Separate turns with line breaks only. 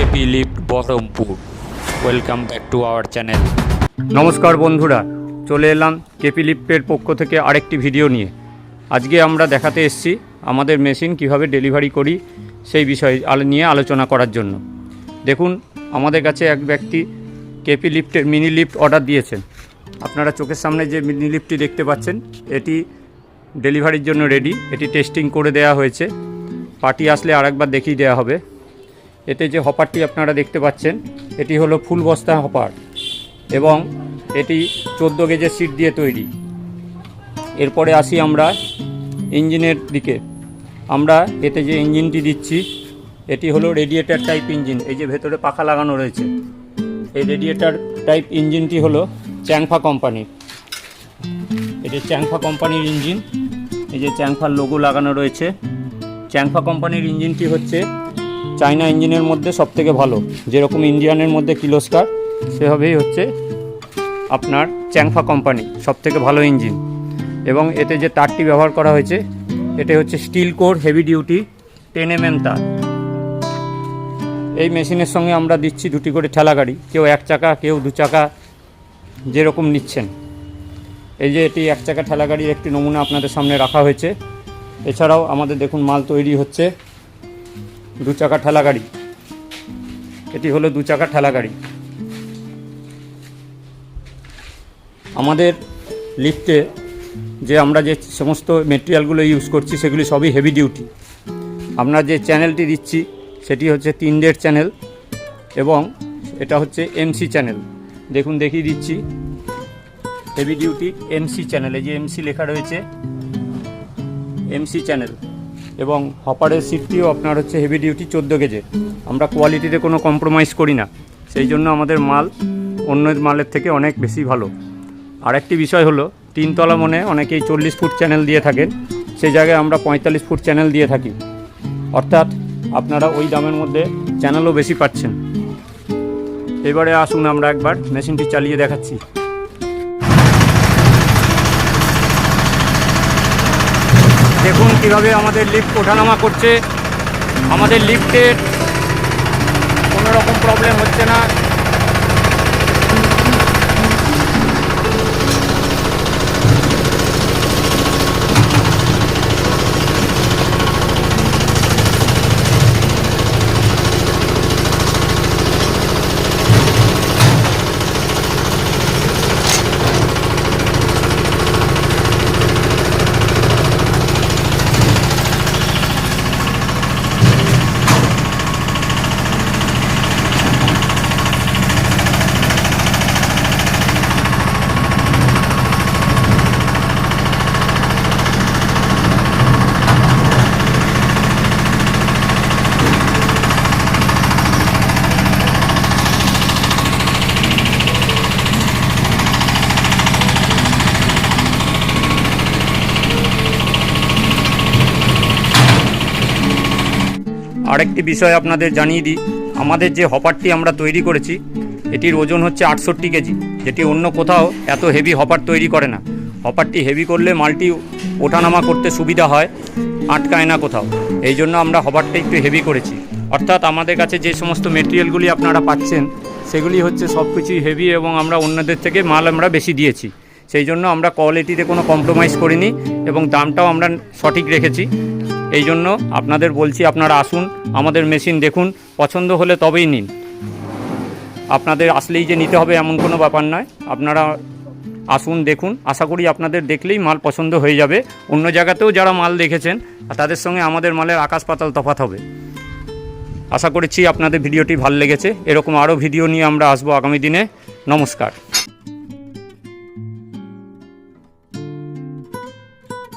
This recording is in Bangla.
KP lift Baharampur welcome back to our channel
নমস্কার বন্ধুরা, চলে এলাম কেপি লিফটের পক্ষ থেকে আরেকটি ভিডিও নিয়ে। আজকে আমরা দেখাতে এসেছি আমাদের মেশিন কীভাবে ডেলিভারি করি সেই বিষয়ে নিয়ে আলোচনা করার জন্য। দেখুন, আমাদের কাছে এক ব্যক্তি কেপি লিফটের মিনি লিফট অর্ডার দিয়েছেন। আপনারা চোখের সামনে যে মিনি লিফটটি দেখতে পাচ্ছেন, এটি ডেলিভারির জন্য রেডি এটি টেস্টিং করে দেওয়া হয়েছে। পার্টি আসলে আরেকবার দেখিয়ে দেওয়া হবে। এতে যে হপারটি আপনারা দেখতে পাচ্ছেন, এটি হলো ফুল বস্তা হপার এবং এটি চোদ্দ গেজের সিট দিয়ে তৈরি। এরপরে আসি আমরা ইঞ্জিনের দিকে। আমরা এতে যে ইঞ্জিনটি দিচ্ছি, এটি হলো রেডিয়েটার টাইপ ইঞ্জিন, এই যে ভেতরে পাখা লাগানো রয়েছে। এই রেডিয়েটার টাইপ ইঞ্জিনটি হলো চ্যাংফা কোম্পানির। এটি চ্যাংফা কোম্পানির ইঞ্জিন, এই যে চ্যাংফার লোগো লাগানো রয়েছে। চ্যাংফা কোম্পানির ইঞ্জিনটি হচ্ছে চায়না ইঞ্জিনের মধ্যে সবথেকে ভালো, যেরকম ইন্ডিয়ানের মধ্যে কিলোস্কার, সেভাবেই হচ্ছে আপনার চ্যাংফা কোম্পানি, সবথেকে ভালো ইঞ্জিন। এবং এতে যে তারটি ব্যবহার করা হয়েছে এটি হচ্ছে steel core heavy duty, ten M তার। এই মেশিনের সঙ্গে আমরা দিচ্ছি দুটি করে ঠেলা গাড়ি, কেউ এক চাকা, কেউ দু চাকা, যেরকম নিচ্ছেন। এই যে এটি এক চাকা ঠেলা গাড়ির একটি নমুনা আপনাদের সামনে রাখা হয়েছে। এছাড়াও আমাদের দেখুন মাল তৈরি হচ্ছে। দু চাকা ঠেলা গাড়ি। এটি হলো দু চাকা ঠেলা গাড়ি। আমাদের লিফটে যে আমরা যে সমস্ত মেটেরিয়ালগুলো ইউজ করছি, সেগুলি সবই হেভি ডিউটি আমরা যে চ্যানেলটি দিচ্ছি, সেটি হচ্ছে তিন ডেট চ্যানেল এবং এটা হচ্ছে এমসি চ্যানেল দেখুন, দেখিয়ে দিচ্ছি। হেভি ডিউটি এমসি চ্যানেল যে এমসি লেখা রয়েছে এমসি চ্যানেল এবং হপারের সিটটিও আপনার হচ্ছে হেভি ডিউটি চোদ্দ গেজের আমরা কোয়ালিটিতে কোনো কম্প্রোমাইজ করি না। সেই জন্য আমাদের মাল অন্য মালের থেকে অনেক বেশি ভালো। আরেকটি বিষয় হলো, তিনতলা মনে অনেকেই চল্লিশ ফুট চ্যানেল দিয়ে থাকেন। সেই জায়গায় আমরা পঁয়তাল্লিশ ফুট চ্যানেল দিয়ে থাকি। অর্থাৎ আপনারা ওই দামের মধ্যে চ্যানেলও বেশি পাচ্ছেন। এবারে আসুন আমরা একবার মেশিনটি চালিয়ে দেখাচ্ছি। দেখুন কীভাবে আমাদের লিফট ওঠানামা করছে। আমাদের লিফ্টের কোনো রকম প্রবলেম হচ্ছে না। আরেকটি বিষয় আপনাদের জানিয়ে দিই। আমাদের যে হপারটি আমরা তৈরি করেছি, এটির ওজন হচ্ছে আটষট্টি কেজি। যেটি অন্য কোথাও এত হেভি হপার তৈরি করে না। হপারটি হেভি করলে মালটি ওঠানামা করতে সুবিধা হয়, আটকায় না কোথাও। এই জন্য আমরা হপারটা একটু হেভি করেছি। অর্থাৎ আমাদের কাছে যে সমস্ত মেটেরিয়ালগুলি আপনারা পাচ্ছেন, সেগুলি হচ্ছে সব কিছুই হেভি এবং আমরা অন্যদের থেকে মাল আমরা বেশি দিয়েছি। সেই জন্য আমরা কোয়ালিটিতে কোনো কম্প্রোমাইজ করিনি এবং দামটাও আমরা সঠিক রেখেছি। এই জন্য আপনাদের বলছি আপনারা আসুন, আমাদের মেশিন দেখুন, পছন্দ হলে তবেই নিন। আপনাদের আসলেই যে নিতে হবে এমন কোনো ব্যাপার নয়। আপনারা আসুন, দেখুন, আশা করি আপনাদের দেখলেই মাল পছন্দ হয়ে যাবে। অন্য জায়গাতেও যারা মাল দেখেছেন, তাদের সঙ্গে আমাদের মালের আকাশ পাতাল তফাত হবে। আশা করছি আপনাদের ভিডিওটি ভালো লেগেছে। এরকম আরও ভিডিও নিয়ে আমরা আসব আগামী দিনে। নমস্কার।